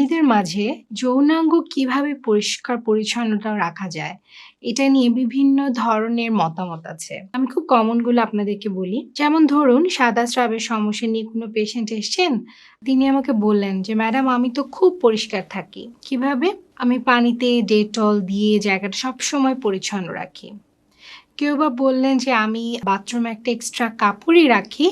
নারীদের মাঝে যৌনাঙ্গ কীভাবে পরিষ্কার পরিচ্ছন্নতা রাখা যায়, এটা নিয়ে বিভিন্ন ধরনের মতামত আছে। আমি খুব কমনগুলো আপনাদেরকে বলি। যেমন ধরুন, সাদা স্রাবের সমস্যা নিয়ে কোনো পেশেন্ট এসছেন, তিনি আমাকে বললেন যে, ম্যাডাম, আমি তো খুব পরিষ্কার থাকি। কীভাবে? আমি পানিতে ডেটল দিয়ে জায়গাটা সবসময় পরিচ্ছন্ন রাখি। কেউ বা বললেন যে, আমি বাথরুমে একটা এক্সট্রা কাপড়ই রাখি।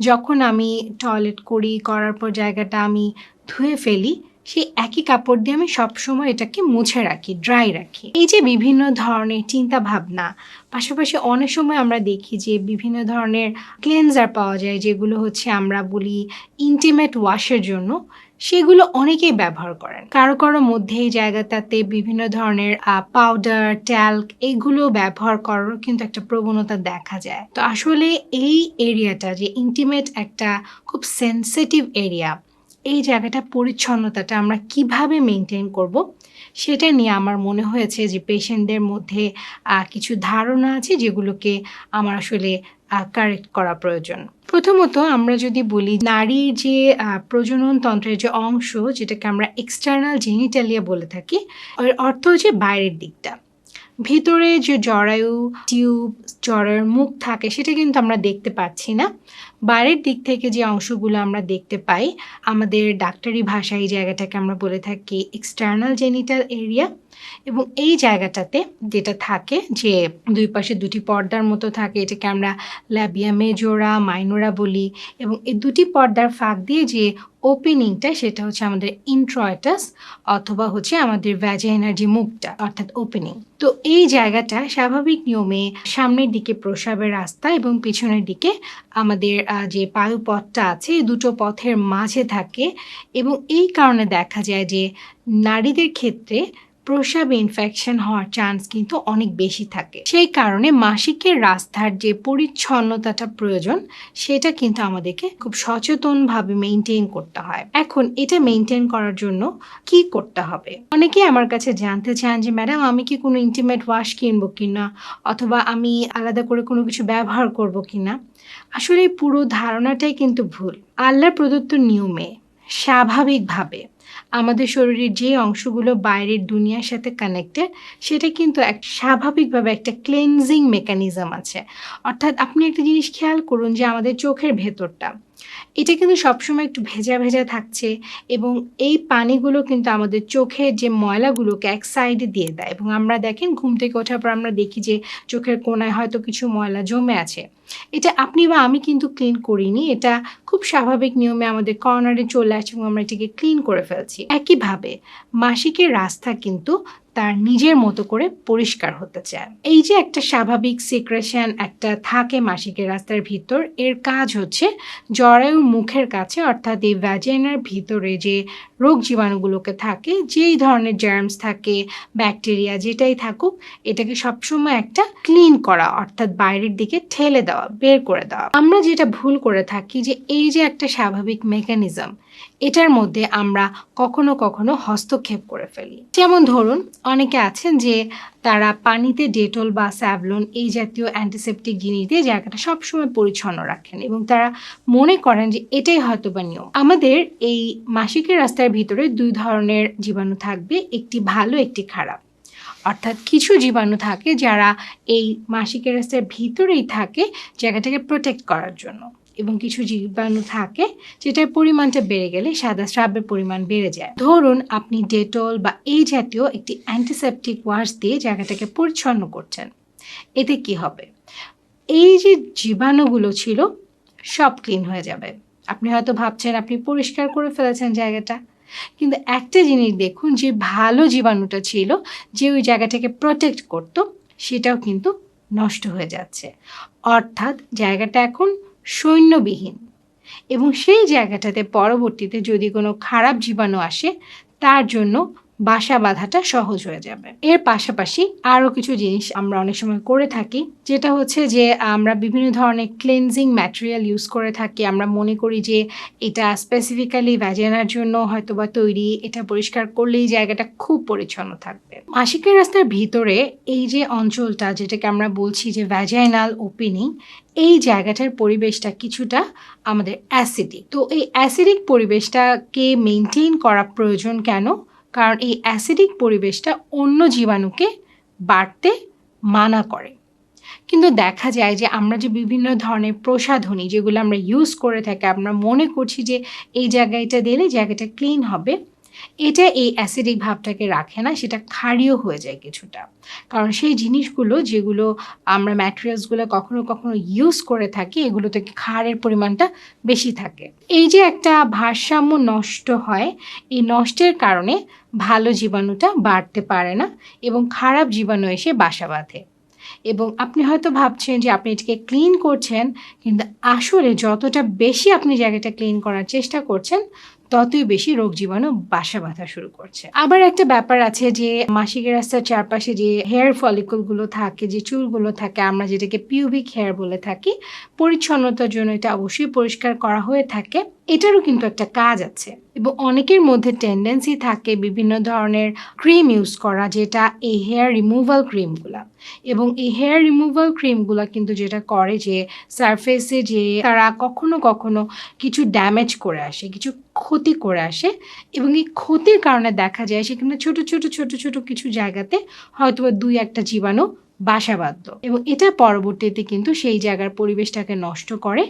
যখন আমি টয়লেট করি, করার পর জায়গাটা আমি ধুয়ে ফেলি সেই একই কাপড় দিয়ে আমি সবসময় এটাকে মুছে রাখি ড্রাই রাখি। এই যে বিভিন্ন ধরনের চিন্তা ভাবনা পাশাপাশি অনেক সময় আমরা দেখি যে বিভিন্ন ধরনের ক্লেনজার পাওয়া যায়, যেগুলো হচ্ছে আমরা বলি ইন্টিমেট ওয়াশের জন্য, সেগুলো অনেকেই ব্যবহার করেন। কারও কারও মধ্যে এই জায়গাটাতে বিভিন্ন ধরনের পাউডার ট্যাল্ক এইগুলো ব্যবহার করারও কিন্তু একটা প্রবণতা দেখা যায়। তো আসলে এই এরিয়াটা যে ইন্টিমেট একটা খুব সেন্সিটিভ এরিয়া এই জায়গাটা পরিচ্ছন্নতাটা আমরা কীভাবে মেনটেন করব, সেটা নিয়ে আমার মনে হয়েছে যে পেশেন্টদের মধ্যে কিছু ধারণা আছে যেগুলোকে আমার আসলে কারেক্ট করা প্রয়োজন। প্রথমত আমরা যদি বলি, নারীর যে প্রজনন তন্ত্রের যে অংশ, যেটাকে আমরা এক্সটার্নাল জেনিটালিয়া বলে থাকি, এর অর্থ হচ্ছে বাইরের দিকটা। ভিতরে যে জরায়ু টিউব জরায়ুর মুখ থাকে, সেটা কিন্তু আমরা দেখতে পাচ্ছি না। বাইরের দিক থেকে যে অংশগুলো আমরা দেখতে পাই, আমাদের ডাক্তারি ভাষায় এই জায়গাটাকে আমরা বলে থাকি এক্সটার্নাল জেনিটাল এরিয়া এবং এই জায়গাটাতে যেটা থাকে যে দুই পাশে দুটি পর্দার মতো থাকে, এটাকে আমরা ল্যাবিয়া মেজোরা মাইনোরা বলি এবং এই দুটি পর্দার ফাঁক দিয়ে যে ওপেনিংটা সেটা হচ্ছে আমাদের ইন্ট্রয়টাস অথবা হচ্ছে আমাদের ভ্যাজাইনার যে মুখটা অর্থাৎ ওপেনিং তো এই জায়গাটা স্বাভাবিক নিয়মে সামনের দিকে প্রসাবের রাস্তা এবং পিছনের দিকে আমাদের যে পায়ুপথটা আছে দুটো পথের মাঝে থাকে এবং এই কারণে দেখা যায় যে নারীদের ক্ষেত্রে প্রসাবে ইনফেকশন হওয়ার চান্স কিন্তু অনেক বেশি থাকে। সেই কারণে মাসিকের রাস্তার যে পরিচ্ছন্নতাটা প্রয়োজন, সেটা কিন্তু আমাদেরকে খুব সচেতনভাবে মেনটেন করতে হয়। এখন এটা মেনটেন করার জন্য কি করতে হবে? অনেকেই আমার কাছে জানতে চান যে, ম্যাডাম, আমি কি কোনো ইন্টিমেট ওয়াশ কিনবো কিনা? অথবা আমি আলাদা করে কোনো কিছু ব্যবহার করব কিনা? আসলে পুরো ধারণাটাই কিন্তু ভুল। আল্লাহর প্রদত্ত নিয়মে স্বাভাবিকভাবে আমাদের শরীরের যে অংশগুলো বাইরের দুনিয়ার সাথে কানেক্টেড সেটা কিন্তু এক স্বাভাবিকভাবে একটা ক্লেনজিং মেকানিজম আছে। অর্থাৎ আপনি একটা জিনিস খেয়াল করুন যে আমাদের চোখের ভেতরটা এটা কিন্তু সবসময় একটু ভেজা ভেজা থাকছে এবং এই পানিগুলো কিন্তু আমাদের চোখের যে ময়লাগুলোকে এক সাইডে দিয়ে দেয় এবং আমরা দেখেন ঘুম থেকে ওঠার পর আমরা দেখি যে চোখের কোনায় হয়তো কিছু ময়লা জমে আছে। এটা আপনি বা আমি কিন্তু ক্লিন করিনি, এটা খুব স্বাভাবিক নিয়মে আমাদের কর্নারে চলে আসে এবং আমরা এটিকে ক্লিন করে ফেলছি। একইভাবে মাসিকের রাস্তা কিন্তু তার নিজের মতো করে পরিষ্কার হতে চায়। এই যে একটা স্বাভাবিক সিক্রেশন একটা থাকে মাসিকের রাস্তার ভিতর, এর কাজ হচ্ছে জরায়ুর মুখের কাছে অর্থাৎ এই ভ্যাজাইনার ভিতরে যে রোগ জীবাণুগুলোকে থাকে, যেই ধরনের জার্মস থাকে ব্যাকটেরিয়া যেটাই থাকুক, এটাকে সবসময় একটা ক্লিন করা অর্থাৎ বাইরের দিকে ঠেলে দেওয়া, বের করে দেওয়া। আমরা যেটা ভুল করে থাকি যে এই যে একটা স্বাভাবিক মেকানিজম এটার মধ্যে আমরা কখনো কখনো হস্তক্ষেপ করে ফেলি। যেমন ধরুন অনেকে আছেন যে তারা পানিতে ডেটল বা স্যাভলন এই জাতীয় অ্যান্টিসেপটিক জিনিস দিয়ে জায়গাটা সবসময় পরিচ্ছন্ন রাখেন এবং তারা মনে করেন যে এটাই হয়তো বা নিয়ম। আমাদের এই মাসিকের রাস্তার ভিতরে দুই ধরনের জীবাণু থাকবে, একটি ভালো, একটি খারাপ। অর্থাৎ কিছু জীবাণু থাকে যারা এই মাসিকের রাস্তার ভিতরেই থাকে জায়গাটাকে প্রোটেক্ট করার জন্য। এবং কিছু জীবাণু থাকে, যেটার পরিমাণটা বেড়ে গেলে সাদা স্রাবের পরিমাণ বেড়ে যায়। ধরুন, আপনি ডেটল বা এই জাতীয় একটি অ্যান্টিসেপটিক ওয়াশ দিয়ে জায়গাটাকে পরিচ্ছন্ন করছেন। এতে কি হবে? এই যে জীবাণুগুলো ছিল, সব ক্লিন হয়ে যাবে। আপনি হয়তো ভাবছেন, আপনি পরিষ্কার করে ফেলেছেন জায়গাটা। কিন্তু একটা জিনিস দেখুন, যে ভালো জীবাণুটা ছিল, যে ওই জায়গাটাকে প্রোটেক্ট করতো, সেটাও কিন্তু নষ্ট হয়ে যাচ্ছে। অর্থাৎ জায়গাটা এখন সৈন্যবিহীন। এবং সেই জায়গাটাতে পরবর্তীতে যদি কোনো খারাপ জীবাণু আসে তার জন্য বাসা বাঁধাটা সহজ হয়ে যাবে। এর পাশাপাশি আরও কিছু জিনিস আমরা অনেক সময় করে থাকি, যেটা হচ্ছে যে আমরা বিভিন্ন ধরনের ক্লিনজিং ম্যাটেরিয়াল ইউজ করে থাকি। আমরা মনে করি যে এটা স্পেসিফিক্যালি ভ্যাজেনার জন্য হয়তো বা তৈরি, এটা পরিষ্কার করলেই জায়গাটা খুব পরিচ্ছন্ন থাকবে। মাসিকের রাস্তার ভিতরে এই যে অঞ্চলটা, যেটাকে আমরা বলছি যে ভ্যাজাইনাল ওপেনিং এই জায়গাটার পরিবেশটা কিছুটা আমাদের অ্যাসিডিক তো এই অ্যাসিডিক পরিবেশটাকে মেনটেন করা প্রয়োজন কেন? কারণ এই অ্যাসিডিক পরিবেশটা অন্য জীবাণুকে বাড়তে মানা করে। কিন্তু দেখা যায় যে আমরা যে বিভিন্ন ধরনের প্রসাধনী যেগুলো আমরা ইউজ করে থাকি, আমরা মনে করছি যে এই জায়গাটা দিলে জায়গাটা ক্লিন হবে এটা এই অ্যাসিডিক ভাবটাকে রাখে না, সেটা ক্ষারীয় হয়ে যায় কিছুটা। কারণ সেই জিনিসগুলো যেগুলো আমরা ম্যাটেরিয়ালসগুলো কখনো কখনো ইউজ করে থাকি এগুলোতে ক্ষারের পরিমাণটা বেশি থাকে। এই যে একটা ভারসাম্য নষ্ট হয়, এই নষ্টের কারণে ভালো জীবাণুটা বাড়তে পারে না এবং খারাপ জীবাণু এসে বাসা বাঁধে। এবং আপনি হয়তো ভাবছেন যে আপনি এটাকে ক্লিন করছেন, কিন্তু আসলে যতটা বেশি আপনি জায়গাটা ক্লিন করার চেষ্টা করছেন ততই বেশি রোগ জীবাণু বাসা বাঁধা শুরু করছে। আবার একটা ব্যাপার আছে যে, মাসিকের রাস্তার চারপাশে যে হেয়ার ফলিকলগুলো থাকে, যে চুলগুলো থাকে, আমরা যেটাকে পিউবিক হেয়ার বলে থাকি, পরিচ্ছন্নতার জন্য এটা অবশ্যই পরিষ্কার করা হয়ে থাকে। এটারও কিন্তু একটা কাজ আছে। এবং অনেকের মধ্যে টেন্ডেন্সি থাকে বিভিন্ন ধরনের ক্রিম ইউজ করা, যেটা এই হেয়ার রিমুভাল ক্রিমগুলো এবং এই হেয়ার রিমুভাল ক্রিমগুলো কিন্তু যেটা করে যে সারফেসে যে তারা কখনো কখনো কিছু ড্যামেজ করে আসে, কিছু ক্ষতি করে আসে। এবং এই ক্ষতির কারণে দেখা যায় সেখানে ছোট ছোট ছোট ছোট কিছু জায়গাতে হয়তো দুই একটা জীবাণু বাসা বাঁধল এবং এটা পরবর্তীতে কিন্তু সেই জায়গার পরিবেশটাকে নষ্ট করে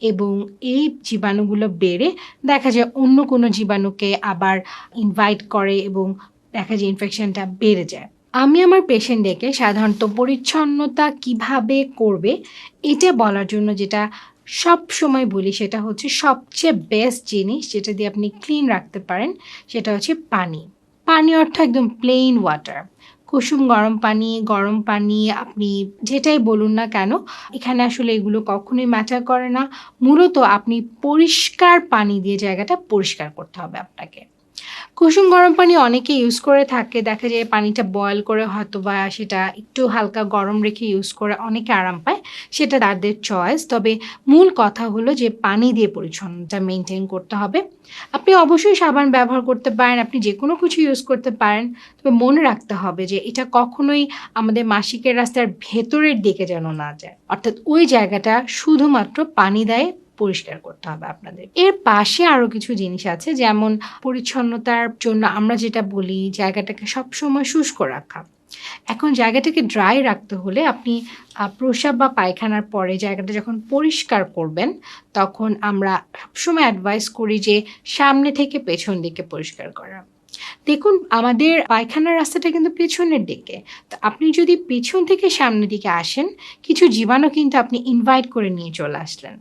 এবং এই জীবাণুগুলো বেড়ে দেখা যায় অন্য কোনো জীবাণুকে আবার ইনভাইট করে এবং দেখা যায় ইনফেকশনটা বেড়ে যায়। আমি আমার পেশেন্ট ডেকে সাধারণত পরিচ্ছন্নতা কীভাবে করবে এটা বলার জন্য যেটা সব সময় বলি সেটা হচ্ছে সবচেয়ে বেস্ট জিনিস যেটা দিয়ে আপনি ক্লিন রাখতে পারেন সেটা হচ্ছে পানি। পানি অর্থ একদম প্লেন ওয়াটার কুসুম গরম পানি গরম পানি আপনি যেটাই বলুন না কেন, এখানে আসলে এগুলো কখনোই ম্যাটার করে না। মূলত আপনি পরিষ্কার পানি দিয়ে জায়গাটা পরিষ্কার করতে হবে আপনাকে। কুসুম গরম পানি অনেকে ইউজ করে থাকে। দেখা যায় পানিটা বয়েল করে হয়তো বা সেটা একটু হালকা গরম রেখে ইউজ করে অনেকে আরাম পায়, সেটা তাদের চয়েস তবে মূল কথা হলো যে পানি দিয়ে পরিচ্ছন্নতা মেনটেন করতে হবে। আপনি অবশ্যই সাবান ব্যবহার করতে পারেন, আপনি যে কোনো কিছু ইউজ করতে পারেন। তবে মনে রাখতে হবে যে এটা কখনোই আমাদের মাসিকের রাস্তার ভেতরের দিকে যেন না যায়। অর্থাৎ ওই জায়গাটা শুধুমাত্র পানি দেয় পরিষ্কার করতে হবে আপনাদের। এর পাশে আরও কিছু জিনিস আছে, যেমন পরিচ্ছন্নতার জন্য আমরা যেটা বলি, জায়গাটাকে সবসময় শুষ্ক রাখা। এখন জায়গাটাকে ড্রাই রাখতে হলে আপনি প্রসাব বা পায়খানার পরে জায়গাটা যখন পরিষ্কার করবেন, তখন আমরা সবসময় অ্যাডভাইস করি যে সামনে থেকে পেছন দিকে পরিষ্কার করা। দেখুন, আমাদের পায়খানার রাস্তাটা কিন্তু পেছনের দিকে। তো আপনি যদি পেছন থেকে সামনের দিকে আসেন, কিছু জীবাণু কিন্তু আপনি ইনভাইট করে নিয়ে চলে আসলেন।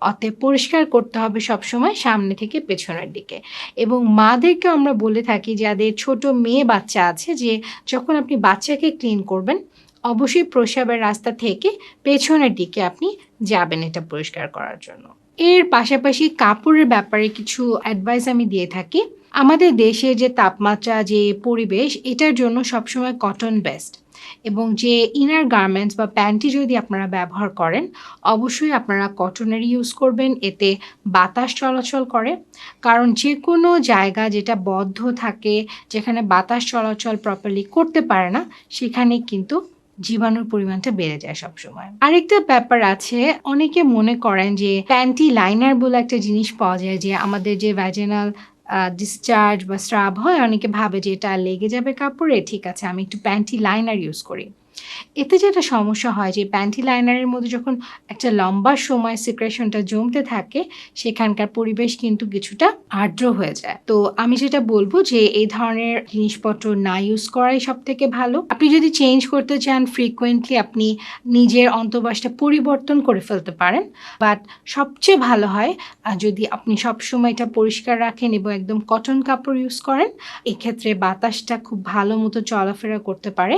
অতএব পরিষ্কার করতে হবে সবসময় সামনে থেকে পেছনের দিকে। এবং মাদেরকেও আমরা বলে থাকি যাদের ছোট মেয়ে বাচ্চা আছে যে যখন আপনি বাচ্চাকে ক্লিন করবেন, অবশ্যই প্রসাবের রাস্তা থেকে পেছনের দিকে আপনি যাবেন এটা পরিষ্কার করার জন্য। এর পাশাপাশি কাপড়ের ব্যাপারে কিছু অ্যাডভাইস আমি দিয়ে থাকি। আমাদের দেশে যে তাপমাত্রা, যে পরিবেশ, এটার জন্য সবসময় কটন বেস্ট এবং যে ইনার গার্মেন্টস বা প্যান্টি যদি আপনারা ব্যবহার করেন, অবশ্যই আপনারা কটনের ইউজ করবেন, এতে বাতাস চলাচল করে। কারণ যে কোনো জায়গা যেটা বদ্ধ থাকে, যেখানে বাতাস চলাচল প্রপারলি করতে পারে না, সেখানে কিন্তু জীবাণুর পরিমাণটা বেড়ে যায় সবসময়। আরেকটা ব্যাপার আছে, অনেকে মনে করেন যে প্যান্টি লাইনার বলে একটা জিনিস পাওয়া যায়, যে আমাদের যে ভ্যাজেনাল ডিসচার্জ বা স্রাব হয়, অনেকে ভাবে যে এটা লেগে যাবে কাপড়ে, ঠিক আছে, আমি একটু প্যান্টি লাইনার ইউজ করি। এতে যেটা সমস্যা হয় যে প্যান্টি লাইনারের মধ্যে যখন একটা লম্বা সময় সিক্রেশনটা জমতে থাকে, সেখানকার পরিবেশ কিন্তু কিছুটা আর্দ্র হয়ে যায়। তো আমি যেটা বলব যে এই ধরনের জিনিসপত্র না ইউজ করাই সব থেকে ভালো। আপনি যদি চেঞ্জ করতে চান ফ্রিকুয়েন্টলি আপনি নিজের অন্তর্বাসটা পরিবর্তন করে ফেলতে পারেন। বাট সবচেয়ে ভালো হয় যদি আপনি সবসময় এটা পরিষ্কার রাখেন এবং একদম কটন কাপড় ইউজ করেন, এক্ষেত্রে বাতাসটা খুব ভালো মতো চলাফেরা করতে পারে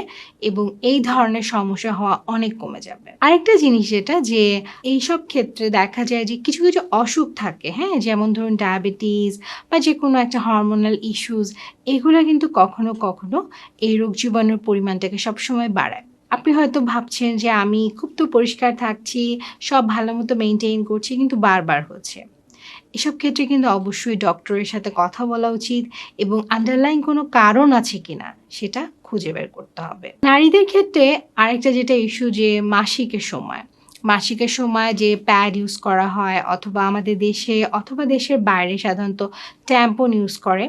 এবং এই ধরনের সমস্যা হওয়া অনেক কমে যাবে। আরেকটা জিনিস যেটা, যে এইসব ক্ষেত্রে দেখা যায় যে কিছু কিছু অসুখ থাকে হ্যাঁ? যেমন ধরুন ডায়াবেটিস বা যে কোনো একটা হরমোনাল ইস্যুস এগুলো কিন্তু কখনো কখনো এই রোগ জীবাণুর পরিমাণটাকে সবসময় বাড়ায়। আপনি হয়তো ভাবছেন যে আমি খুব তো পরিষ্কার থাকছি, সব ভালো মতো মেনটেন করছি, কিন্তু বারবার হচ্ছে। এসব ক্ষেত্রে কিন্তু অবশ্যই ডক্টরের সাথে কথা বলা উচিত এবং আন্ডারলাইন কোনো কারণ আছে কিনা সেটা খুঁজে বের করতে হবে। নারীদের ক্ষেত্রে আরেকটা যেটা ইস্যু যে মাসিকের সময়। মাসিকের সময় যে প্যাড ইউজ করা হয় অথবা আমাদের দেশে অথবা দেশের বাইরে সাধারণত ট্যাম্পন ইউজ করে।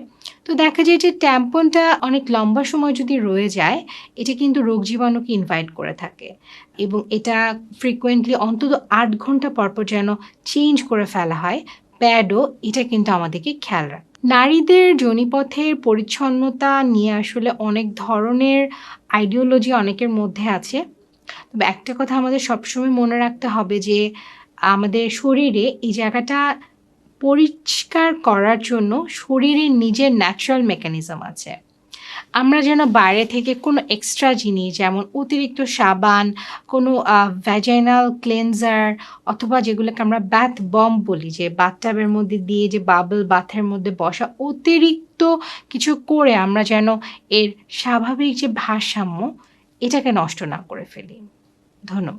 তো দেখা যায় যে ট্যাম্পনটা অনেক লম্বা সময় যদি রয়ে যায়, এটা কিন্তু রোগ জীবাণুকে ইনভাইট করে থাকে এবং এটা ফ্রিকোয়েন্টলি অন্তত আট ঘণ্টা পরপর যেন চেঞ্জ করে ফেলা হয়। প্যাডও, এটা কিন্তু আমাদেরকে খেয়াল রাখ। নারীদের যোনিপথের পরিচ্ছন্নতা নিয়ে আসলে অনেক ধরনের আইডিওলজি অনেকের মধ্যে আছে। তবে একটা কথা আমাদের সবসময় মনে রাখতে হবে যে, আমাদের শরীরে এই জায়গাটা পরিষ্কার করার জন্য শরীরের নিজের ন্যাচারাল মেকানিজম আছে। আমরা যেন বাইরে থেকে কোনো এক্সট্রা জিনিস, যেমন অতিরিক্ত সাবান, কোনো ভ্যাজাইনাল ক্লেনজার অথবা যেগুলোকে আমরা ব্যাথ বম বলি, যে বাথটাবের মধ্যে দিয়ে যে বাবল বাথের মধ্যে বসা অতিরিক্ত কিছু করে আমরা যেন এর স্বাভাবিক যে ভারসাম্য, এটাকে নষ্ট না করে ফেলি। ধন্যবাদ।